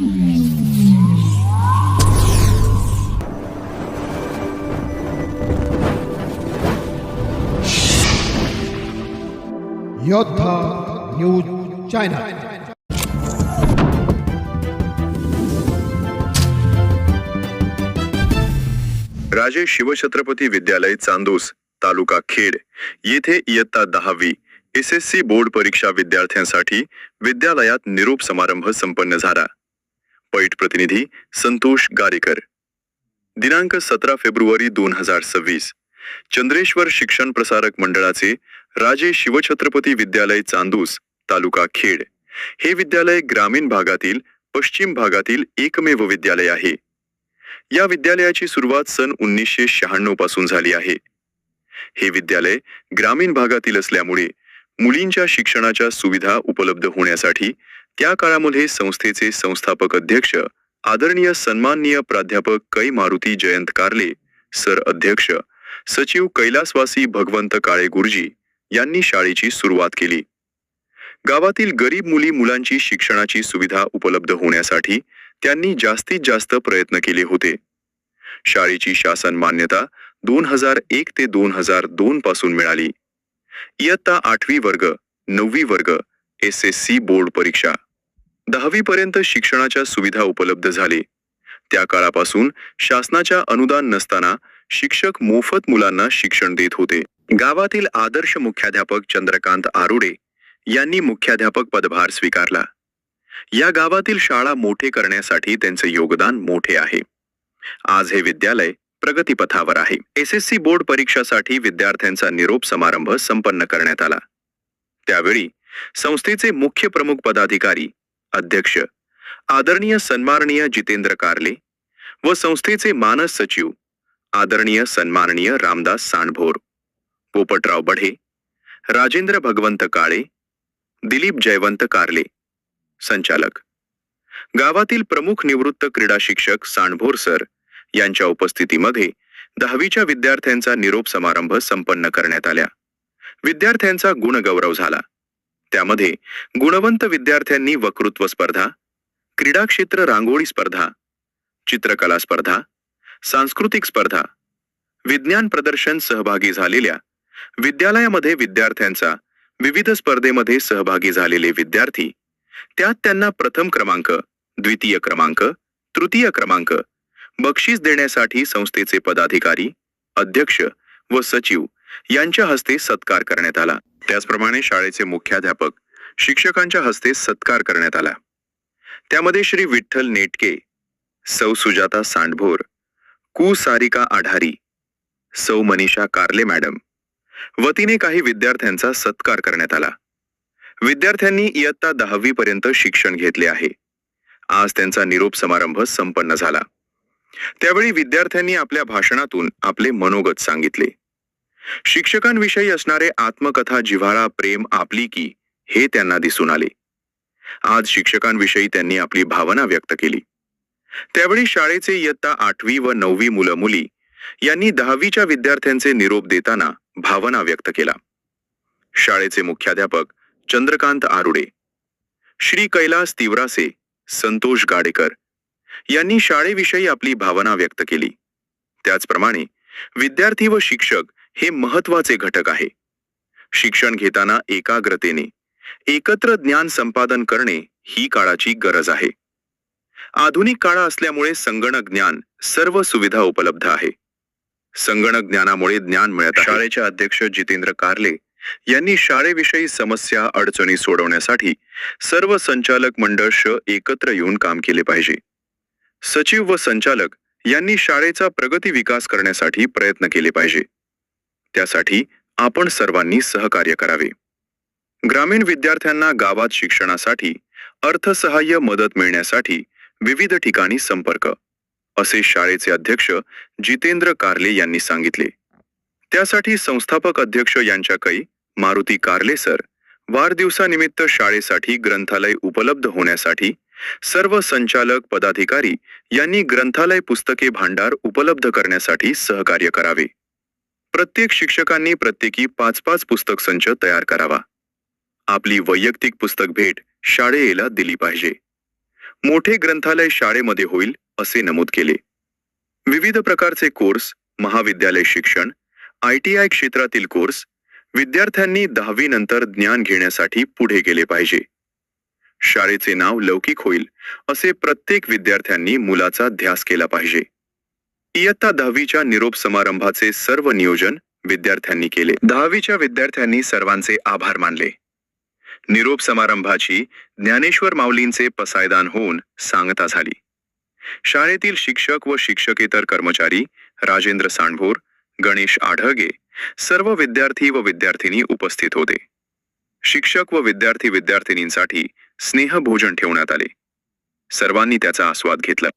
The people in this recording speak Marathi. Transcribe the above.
योद्धा न्यूज चॅनल राजे शिवछत्रपती विद्यालय चांदोस तालुका खेड. येथे इयत्ता दहावी एस एस सी बोर्ड परीक्षा विद्यार्थ्यांसाठी विद्यालयात निरोप समारंभ संपन्न झाला. पैठ प्रतिनिधी संतोष गारेकर. दिनांक सतरा फेब्रुवारी दोन हजार सव्वीस. चंद्रेश्वर शिक्षण प्रसारक मंडळाचे राजे शिवछत्रपती विद्यालय चांदूस तालुका खेड. हे विद्यालय ग्रामीण भागातील पश्चिम भागातील एकमेव विद्यालय आहे. या विद्यालयाची सुरुवात सन उन्नीसशे शहाण्णवपासून झाली आहे. हे विद्यालय ग्रामीण भागातील असल्यामुळे मुलींच्या शिक्षणाच्या सुविधा उपलब्ध होण्यासाठी त्या काळामध्ये संस्थेचे संस्थापक अध्यक्ष आदरणीय सन्माननीय प्राध्यापक कै मारुती जयंत कारले सर अध्यक्ष सचिव कैलासवासी भगवंत काळे गुरुजी यांनी शाळेची सुरुवात केली. गावातील गरीब मुली मुलांची शिक्षणाची सुविधा उपलब्ध होण्यासाठी त्यांनी जास्तीत जास्त प्रयत्न केले होते. शाळेची शासन मान्यता दोन हजार एक ते दोन हजार दोन पासून मिळाली. इयत्ता आठवी वर्ग नववी वर्ग एस एस सी बोर्ड परीक्षा. दहावीपर्यंत शिक्षणाच्या सुविधा उपलब्ध झाले. त्या काळापासून शासनाच्या अनुदान नसताना शिक्षक मोफत मुलांना शिक्षण देत होते. गावातील आदर्श मुख्याध्यापक चंद्रकांत आरुडे यांनी मुख्याध्यापक पदभार स्वीकारला. या गावातील शाळा मोठे करण्यासाठी त्यांचे योगदान मोठे आहे. आज हे विद्यालय प्रगतीपथावर आहे. एस एस सी बोर्ड परीक्षासाठी विद्यार्थ्यांचा निरोप समारंभ संपन्न करण्यात आला. त्यावेळी संस्थेचे मुख्य प्रमुख पदाधिकारी अध्यक्ष आदरणीय सन्माननीय जितेंद्र कारले व संस्थेचे मानस सचिव आदरणीय सन्माननीय रामदास सांडभोर पोपटराव बढे राजेंद्र भगवंत काळे दिलीप जयवंत कारले. संचालक. गावातील प्रमुख निवृत्त क्रीडा शिक्षक सांडभोर सर यांच्या उपस्थितीमध्ये दहावीच्या विद्यार्थ्यांचा निरोप समारंभ संपन्न करण्यात आल्या विद्यार्थ्यांचा गुणगौरव झाला. त्यामध्ये गुणवंत विद्यार्थ्यांनी वक्तृत्व स्पर्धा क्रीडा क्षेत्र रांगोळी स्पर्धा चित्रकला स्पर्धा सांस्कृतिक स्पर्धा विज्ञान प्रदर्शन सहभागी झालेल्या विद्यालयामध्ये विद्यार्थ्यांचा विविध स्पर्धेमध्ये सहभागी झालेले विद्यार्थी त्यात त्यांना प्रथम क्रमांक द्वितीय क्रमांक तृतीय क्रमांक बक्षीस देण्यासाठी संस्थेचे पदाधिकारी अध्यक्ष व सचिव यांच्या हस्ते सत्कार करण्यात आला. त्याचप्रमाणे शाळेचे मुख्याध्यापक शिक्षकांच्या हस्ते सत्कार करण्यात आला. त्यामध्ये श्री विठ्ठल नेटके सौ सुजाता सांडभोर कु सारिका आढारी सौ मनीषा कार्ले मॅडम वतीने काही विद्यार्थ्यांचा सत्कार करण्यात आला. विद्यार्थ्यांनी इयत्ता दहावी पर्यंत शिक्षण घेतले आहे. आज त्यांचा निरोप समारंभ संपन्न झाला. त्यावेळी विद्यार्थ्यांनी आपल्या भाषणातून आपले मनोगत सांगितले. शिक्षकांविषयी असणारे आत्मकथा जिव्हाळा प्रेम आपुलकी हे त्यांना दिसून आले. आज शिक्षकांविषयी त्यांनी आपली भावना व्यक्त केली. त्यावेळी शाळेचे इयत्ता आठवी व नववी मुलं मुली यांनी दहावीच्या विद्यार्थ्यांचे निरोप देताना भावना व्यक्त केला. शाळेचे मुख्याध्यापक चंद्रकांत आरुडे श्री कैलास तिवरासे संतोष गाडेकर यांनी शाळेविषयी आपली भावना व्यक्त केली. त्याचप्रमाणे विद्यार्थी व शिक्षक हे महत्त्वाचे घटक आहे. शिक्षण घेताना एकाग्रतेने एकत्र ज्ञान संपादन करणे ही काळाची गरज आहे. आधुनिक काळा असल्यामुळे संगणक ज्ञान सर्व सुविधा उपलब्ध आहे. संगणक ज्ञानामुळे ज्ञान मिळत शाळेचे अध्यक्ष जितेंद्र कारले यांनी शाळेविषयी समस्या अडचणी सोडवण्यासाठी सर्व संचालक मंडळ श एकत्र येऊन काम केले पाहिजे. सचिव व संचालक यांनी शाळेचा प्रगती विकास करण्यासाठी प्रयत्न केले पाहिजे. त्यासाठी आपण सर्वांनी सहकार्य करावे. ग्रामीण विद्यार्थ्यांना गावात शिक्षणासाठी अर्थसहाय्य मदत मिळण्यासाठी विविध ठिकाणी संपर्क असे शाळेचे अध्यक्ष जितेंद्र कारले यांनी सांगितले. त्यासाठी संस्थापक अध्यक्ष यांच्या कै मारुती कारले सर वाढदिवसानिमित्त शाळेसाठी ग्रंथालय उपलब्ध होण्यासाठी सर्व संचालक पदाधिकारी यांनी ग्रंथालय पुस्तके भांडार उपलब्ध करण्यासाठी सहकार्य करावे. प्रत्येक शिक्षकांनी प्रत्येकी पाच पाच पुस्तक संच तयार करावा. आपली वैयक्तिक पुस्तक भेट शाळेला दिली पाहिजे. मोठे ग्रंथालय शाळेमध्ये होईल असे नमूद केले. विविध प्रकारचे कोर्स महाविद्यालय शिक्षण आय टी आय क्षेत्रातील कोर्स विद्यार्थ्यांनी दहावी नंतर ज्ञान घेण्यासाठी पुढे गेले पाहिजे. शाळेचे नाव लौकिक होईल असे प्रत्येक विद्यार्थ्यांनी मुलाचा ध्यास केला पाहिजे. इयत्ता दहावीच्या निरोप समारंभाचे सर्व नियोजन विद्यार्थ्यांनी केले. दहावीच्या विद्यार्थ्यांनी सर्वांचे आभार मानले. निरोप समारंभाची ज्ञानेश्वर माऊलींचे पसायदान होऊन सांगता झाली. शाळेतील शिक्षक व शिक्षकेतर कर्मचारी राजेंद्र सांडभोर गणेश आढळगे सर्व विद्यार्थी व विद्यार्थिनी उपस्थित होते. शिक्षक व विद्यार्थी विद्यार्थिनींसाठी स्नेहभोजन ठेवण्यात आले. सर्वांनी त्याचा आस्वाद घेतला.